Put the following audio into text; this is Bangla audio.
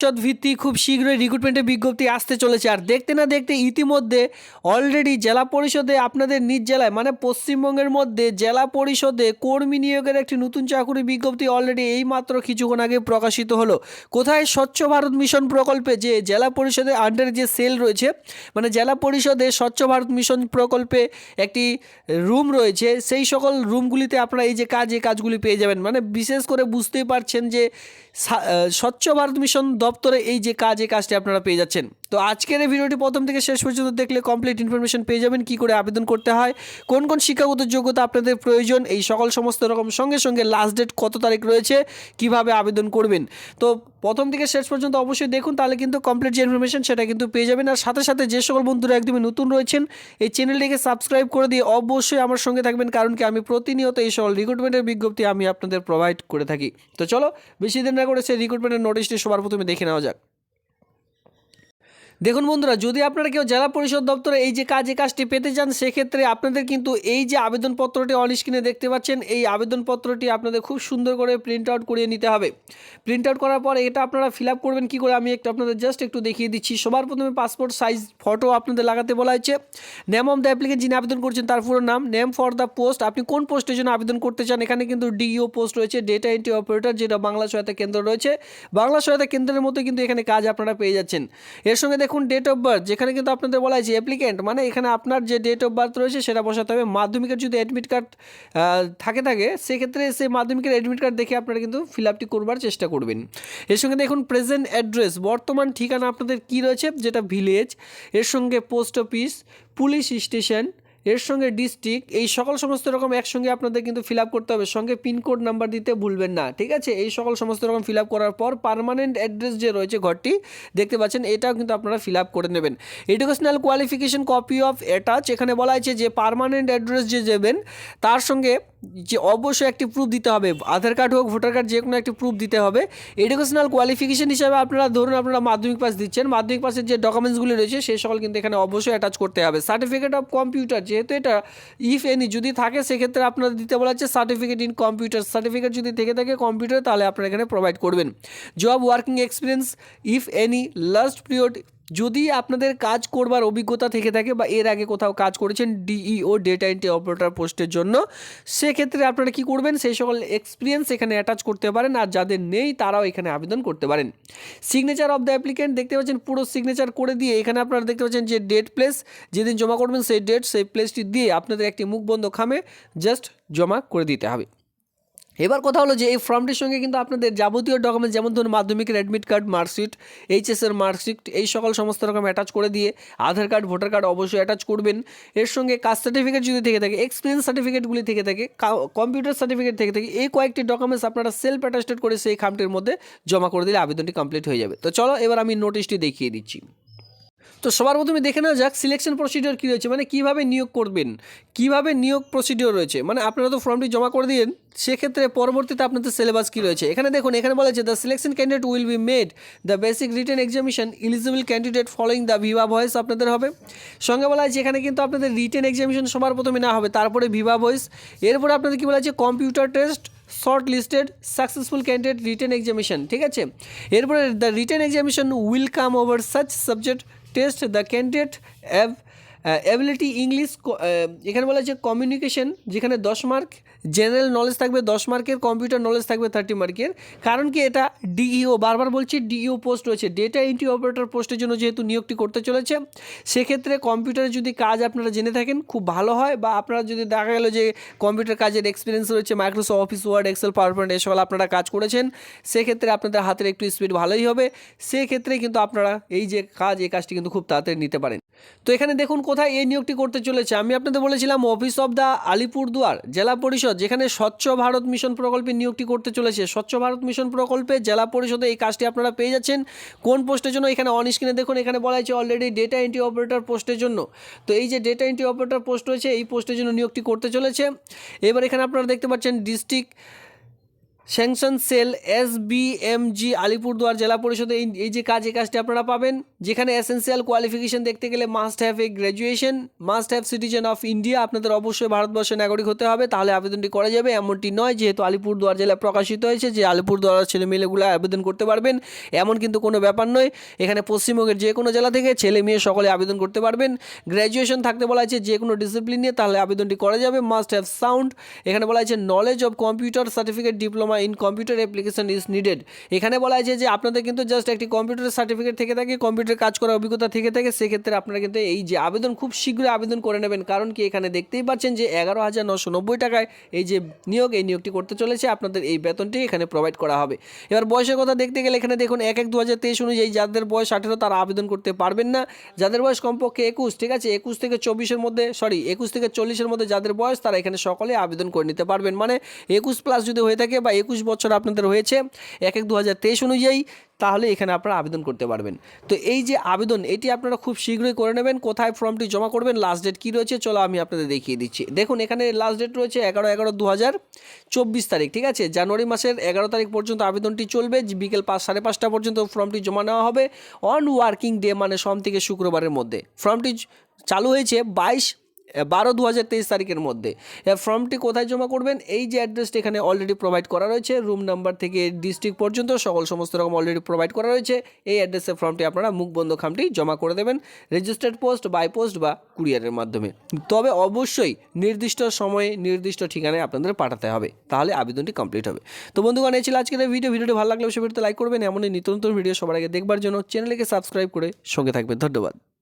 পরিষদ ভিত্তিক খুব শীঘ্রই রিক্রুটমেন্টের বিজ্ঞপ্তি আসতে চলেছে। আর দেখতে না দেখতে ইতিমধ্যে অলরেডি জেলা পরিষদে আপনাদের নিজ জেলায় মানে পশ্চিমবঙ্গের মধ্যে জেলা পরিষদে কর্মী নিয়োগের একটি নতুন চাকুরি বিজ্ঞপ্তি অলরেডি এইমাত্র কিছুক্ষণ আগে প্রকাশিত হলো। কোথায় স্বচ্ছ ভারত মিশন প্রকল্পে যে জেলা পরিষদের আন্ডারে যে সেল রয়েছে মানে জেলা পরিষদে স্বচ্ছ ভারত মিশন প্রকল্পে একটি রুম রয়েছে, সেই সকল রুমগুলিতে আপনারা এই যে কাজ, এই কাজগুলি পেয়ে যাবেন। মানে বিশেষ করে বুঝতেই পারছেন যে স্বচ্ছ ভারত মিশন দপ্তরে এই যে কাজ এই কাজটি আপনারা পেয়ে যাচ্ছেন। তো আজকের এই ভিডিওটি প্রথম থেকে শেষ পর্যন্ত দেখলে কমপ্লিট ইনফরমেশন পেয়ে যাবেন, কি করে আবেদন করতে হয়, কোন কোন শিক্ষাগত যোগ্যতা আপনাদের প্রয়োজন, এই সকল সমস্ত রকম সঙ্গে সঙ্গে লাস্ট ডেট কত তারিখ রয়েছে, কীভাবে আবেদন করবেন। তো প্রথম থেকে শেষ পর্যন্ত অবশ্যই দেখুন, তাহলে কিন্তু কমপ্লিট যে ইনফরমেশন সেটা কিন্তু পেয়ে যাবেন। আর সাথে সাথে যে সকল বন্ধুরা একদমই নতুন রয়েছেন, এই চ্যানেলটিকে সাবস্ক্রাইব করে দিয়ে অবশ্যই আমার সঙ্গে থাকবেন, কারণ কি আমি প্রতিনিয়ত এই সকল রিক্রুটমেন্টের বিজ্ঞপ্তি আমি আপনাদের প্রোভাইড করে থাকি। তো চলো, বেশি দিন না করে সেই রিক্রুটমেন্টের নোটিশটি সবার প্রথমে দেখে নেওয়া যাক। দেখুন বন্ধুরা, যদি আপনারা কেউ জেলা পরিষদ দপ্তরে এই যে কাজ কাজটি পেতে চান, সেক্ষেত্রে আপনাদের কিন্তু এই যে আবেদনপত্রটি অন স্ক্রিনে দেখতে পাচ্ছেন, এই আবেদনপত্রটি আপনাদের খুব সুন্দর করে প্রিন্ট আউট করিয়ে নিতে হবে। প্রিন্ট আউট করার পর এটা আপনারা ফিল আপ করবেন, কী করে আমি একটু আপনাদের জাস্ট একটু দেখিয়ে দিচ্ছি। সবার প্রথমে পাসপোর্ট সাইজ ফটো আপনাদের লাগাতে বলা হয়েছে। নেম অফ দ্য অ্যাপ্লিকেন্ট যিনি আবেদন করছেন, তার পুরো নাম নেম ফর দ্য পোস্ট আপনি কোন পোস্টের জন্য আবেদন করতে চান, এখানে কিন্তু ডিইও পোস্ট রয়েছে ডেটা এন্ট্রি অপারেটর যেটা বাংলা সহায়তা কেন্দ্র রয়েছে। বাংলা সহায়তা কেন্দ্রের মতো কিন্তু এখানে কাজ আপনারা পেয়ে যাচ্ছেন। এর সঙ্গে দেখুন ডেট অফ বার্থ যেখানে কিন্তু আপনাদের বলা হয়েছে অ্যাপ্লিক্যান্ট মানে এখানে আপনার যে ডেট অফ বার্থ রয়েছে সেটা বসাতে হবে। মাধ্যমিকের যদি অ্যাডমিট কার্ড থাকে থাকে, সেক্ষেত্রে সেই মাধ্যমিকের অ্যাডমিট কার্ড দেখে আপনারা কিন্তু ফিল আপটি করবার চেষ্টা করবেন। এর সঙ্গে দেখুন প্রেজেন্ট অ্যাড্রেস বর্তমান ঠিকানা আপনাদের কী রয়েছে, যেটা ভিলেজ এর সঙ্গে পোস্ট অফিস পুলিশ স্টেশন এর সঙ্গে ডিস্ট্রিক্ট এই সকল সমস্ত রকম একসঙ্গে আপনাদের কিন্তু ফিল আপ করতে হবে। সঙ্গে পিনকোড নাম্বার দিতে ভুলবেন না, ঠিক আছে? এই সকল সমস্ত রকম ফিল আপ করার পর পারমানেন্ট অ্যাড্রেস যে রয়েছে ঘরটি, দেখতে পাচ্ছেন, এটাও কিন্তু আপনারা ফিল আপ করে নেবেন। Educational qualification copy of attach এখানে বলা হয়েছে যে পারমানেন্ট অ্যাড্রেস যে দেবেন, তার সঙ্গে যে অবশ্যই একটি প্রুফ দিতে হবে। আধার কার্ড হোক ভোটার কার্ড যে কোনো একটি প্রুফ দিতে হবে। এডুকেশনাল কোয়ালিফিকেশন হিসাবে আপনারা ধরুন আপনারা মাধ্যমিক পাস দিচ্ছেন। মাধ্যমিক পাসের যে ডকুমেন্টসগুলি রয়েছে সেই সকল কিন্তু এখানে অবশ্যই অ্যাটাচ করতে হবে। সার্টিফিকেট অফ কম্পিউটার যেহেতু এটা ইফ এনি যদি থাকে, সেক্ষেত্রে আপনারা দিতে বলা হচ্ছে সার্টিফিকেট ইন কম্পিউটার সার্টিফিকেট যদি থেকে থাকে কম্পিউটার তাহলে আপনারা এখানে প্রোভাইড করবেন। Job working experience if any last period যদি আপনাদের কাজ করবার অভিজ্ঞতা থেকে থাকে বা এর আগে কোথাও কাজ করেছেন ডিইও ডেটা এন্ট্রি অপারেটর পোস্টের জন্য, সেক্ষেত্রে আপনারা কি করবেন? সেই সকল এক্সপিরিয়েন্স এখানে অ্যাটাচ করতে পারেন আর যাদের নেই, তারাও এখানে আবেদন করতে পারেন। সিগনেচার অফ দ্য অ্যাপ্লিকেন্ট দেখতে পাচ্ছেন পুরো সিগনেচার করে দিয়ে এখানে আপনারা দেখতে পাচ্ছেন যে ডেট প্লেস যেদিন জমা করবেন সেই ডেট সেই প্লেসটি দিয়ে আপনাদের একটি মুখবন্ধ খামে জাস্ট জমা করে দিতে হবে। এবার কথা হলো যে এই ফর্মটির সঙ্গে কিন্তু আপনাদের যাবতীয় ডকুমেন্টস যেমন ধরুন মাধ্যমিকের অ্যাডমিট কার্ড মার্কশিট এইচএসের মার্কশিট এই সকল সমস্ত রকম অ্যাটাচ করে দিয়ে আধার কার্ড ভোটার কার্ড অবশ্যই অ্যাটাচ করবেন। এর সঙ্গে কাস্ট সার্টিফিকেট যদি থেকে থাকে এক্সপিরিয়েন্স সার্টিফিকেটগুলি থেকে থাকে কম্পিউটার সার্টিফিকেট থেকে থাকে, এই কয়েকটি ডকুমেন্টস আপনারা সেলফ অ্যাটাস্টেড করে সেই খামটির মধ্যে জমা করে দিলে আবেদনটি কমপ্লিট হয়ে যাবে। তো চলো এবার আমি নোটিশটি দেখিয়ে দিচ্ছি। তো সবার প্রথমে দেখে নেওয়া যাক সিলেকশন প্রসিডিওর কী রয়েছে। মানে কীভাবে নিয়োগ করবেন? কীভাবে নিয়োগ প্রসিডিওর রয়েছে? মানে আপনারা তো ফর্মটি জমা করে দিন সেক্ষেত্রে পরবর্তীতে আপনাদের সিলেবাস কী রয়েছে? এখানে দেখুন, এখানে বলা আছে the selection candidate will be made the basic written examination eligible candidate following the viva voice আপনাদের হবে। সঙ্গে বলা আছে এখানে কিন্তু আপনাদের রিটেন এক্সামিশন সবার প্রথমে না হবে, তারপরে ভিভা ভয়েস এরপরে আপনাদের কী বলা আছে computer test short listed successful candidate written examination ঠিক আছে? এরপরে the written examination will come over such subject test the candidate অ্যাভ ability English এখানে বলা হয়েছে কমিউনিকেশন যেখানে দশ মার্ক জেনারেল নলেজ থাকবে দশ মার্কের কম্পিউটার নলেজ থাকবে থার্টি মার্কের। কারণ কি এটা ডিইও বারবার বলছি ডিইও পোস্ট রয়েছে। ডেটা এন্ট্রি অপারেটর পোস্টের জন্য যেহেতু নিয়োগটি করতে চলেছে, সেক্ষেত্রে কম্পিউটারে যদি কাজ আপনারা জেনে থাকেন, খুব ভালো হয়। বা আপনারা যদি দেখা গেল যে কম্পিউটার কাজের এক্সপিরিয়েন্স রয়েছে Microsoft Office Word Excel power point এ আপনারা কাজ করেছেন, সেক্ষেত্রে আপনাদের হাতের একটু স্পিড ভালোই হবে। সেক্ষেত্রে কিন্তু আপনারা এই যে কাজ, এই কাজটি কিন্তু খুব তাড়াতাড়ি নিতে পারেন। তো এখানে দেখুন কোথায় এই নিয়োগটি করতে চলেছে। আমি আপনাদের বলেছিলাম অফিস অফ দ্য আলিপুরদুয়ার জেলা পরিষদ। যেখানে স্বচ্ছ ভারত মিশন প্রকল্পে নিয়োগটি করতে চলেছে, স্বচ্ছ ভারত মিশন প্রকল্পে জেলা পরিষদে এই কাজটি আপনারা পেয়ে যাচ্ছেন। কোন পোস্টের জন্য? এখানে অন স্ক্রিনে দেখুন, এখানে বলা হয়েছে অলরেডি ডেটা এন্ট্রি অপারেটর পোস্টের জন্য। তো এই যে ডেটা এন্ট্রি অপারেটর পোস্ট রয়েছে, এই পোস্টের জন্য নিয়োগটি করতে চলেছে। এবার এখানে আপনারা দেখতে পাচ্ছেন district sanction cell S B M G Alipurduar জেলা পরিষদে এই যে কাজ, এই কাজটি আপনারা পাবেন, যেখানে এসেন্সিয়াল কোয়ালিফিকেশন দেখতে গেলে must have a graduation must have citizen of India আপনাদের অবশ্যই ভারতবর্ষের নাগরিক হতে হবে, তাহলে আবেদনটি করা যাবে, এমনটি নয় যেহেতু আলিপুরদুয়ার জেলায় প্রকাশিত হয়েছে, যে আলিপুরদুয়ার ছেলে মেয়েগুলো আবেদন করতে পারবেন, এমন কিন্তু কোনো ব্যাপার নয়, এখানে পশ্চিমবঙ্গের যে কোনো জেলা থেকে ছেলে মেয়ে সকলে আবেদন করতে পারবেন গ্র্যাজুয়েশন থাকতে বলা হয়েছে যে কোনো ডিসিপ্লিন নিয়ে, তাহলে আবেদনটি করা যাবে মাস্ট হ্যাভ সাউন্ড এখানে বলা হয়েছে knowledge of computer certificate diploma in computer application is needed এখানে বলা হয়েছে যে আপনাদের কিন্তু জাস্ট একটি কম্পিউটার সার্টিফিকেট থেকে থাকে কম্পিউটার কাজ করার অভিজ্ঞতা থেকে থাকে, সেক্ষেত্রে আপনারা কিন্তু এই যে আবেদন খুব শীঘ্রই আবেদন করে নেবেন। কারণ কি এখানে দেখতেই পাচ্ছেন যে এগারো হাজার নশো নব্বই টাকায় এই যে নিয়োগ, এই নিয়োগটি করতে চলেছে। আপনাদের এই বেতনটি এখানে প্রোভাইড করা হবে। এবার বয়সের কথা দেখতে গেলে এখানে দেখুন, এক এক দু হাজার তেইশ অনুযায়ী যাদের বয়স আঠেরো তারা আবেদন করতে পারবেন না। যাদের বয়স কমপক্ষে একুশ, ঠিক আছে? একুশ থেকে চব্বিশের মধ্যে সরি একুশ থেকে চল্লিশের মধ্যে যাদের বয়স তারা এখানে সকলে আবেদন করে নিতে পারবেন। মানে একুশ প্লাস যদি হয়ে থাকে বা একুশ বছর আপনাদের হয়েছে, এক এক দু অনুযায়ী, তাহলে এখানে আপনারা আবেদন করতে পারবেন। তো এই যে আবেদন, এটি আপনারা খুব শীঘ্রই করে নেবেন, কোথায় ফর্মটি জমা করবেন লাস্ট ডেট কী রয়েছে, চলো আমি আপনাদের দেখিয়ে দিচ্ছি। দেখুন, এখানে লাস্ট ডেট রয়েছে এগারো এগারো দু চব্বিশ তারিখ, ঠিক আছে? জানুয়ারি মাসের এগারো তারিখ পর্যন্ত আবেদনটি চলবে, বিকেল পাঁচ সাড়ে পাঁচটা পর্যন্ত ফর্মটি জমা নেওয়া হবে অন ওয়ার্কিং ডে মানে সোম থেকে শুক্রবারের মধ্যে। ফর্মটি চালু হয়েছে বাইশ বারো দু হাজার তেইশ তারিখের মধ্যে। ফর্মটি কোথায় জমা করবেন? এই যে অ্যাড্রেসটি এখানে অলরেডি প্রোভাইড করা রয়েছে রুম নাম্বার থেকে ডিস্ট্রিক্ট পর্যন্ত সকল সমস্ত রকম অলরেডি প্রোভাইড করা রয়েছে। এই অ্যাড্রেসে ফর্মটি আপনারা মুখবন্ধ খামটি জমা করে দেবেন রেজিস্টার্ড পোস্ট বাই পোস্ট বা কুরিয়ারের মাধ্যমে। তবে অবশ্যই নির্দিষ্ট সময়ে, নির্দিষ্ট ঠিকানায় আপনাদের পাঠাতে হবে, তাহলে আবেদনটি কমপ্লিট হবে। তো বন্ধুগণ, এই ছিল আজকের ভিডিও ভিডিওটি ভালো লাগলে অবশ্যই ভিডিওতে লাইক করবেন। এমনই নিত্য নতুন ভিডিও সবার আগে দেখবার জন্য চ্যানেলকে সাবস্ক্রাইব করে সঙ্গে থাকবেন। ধন্যবাদ।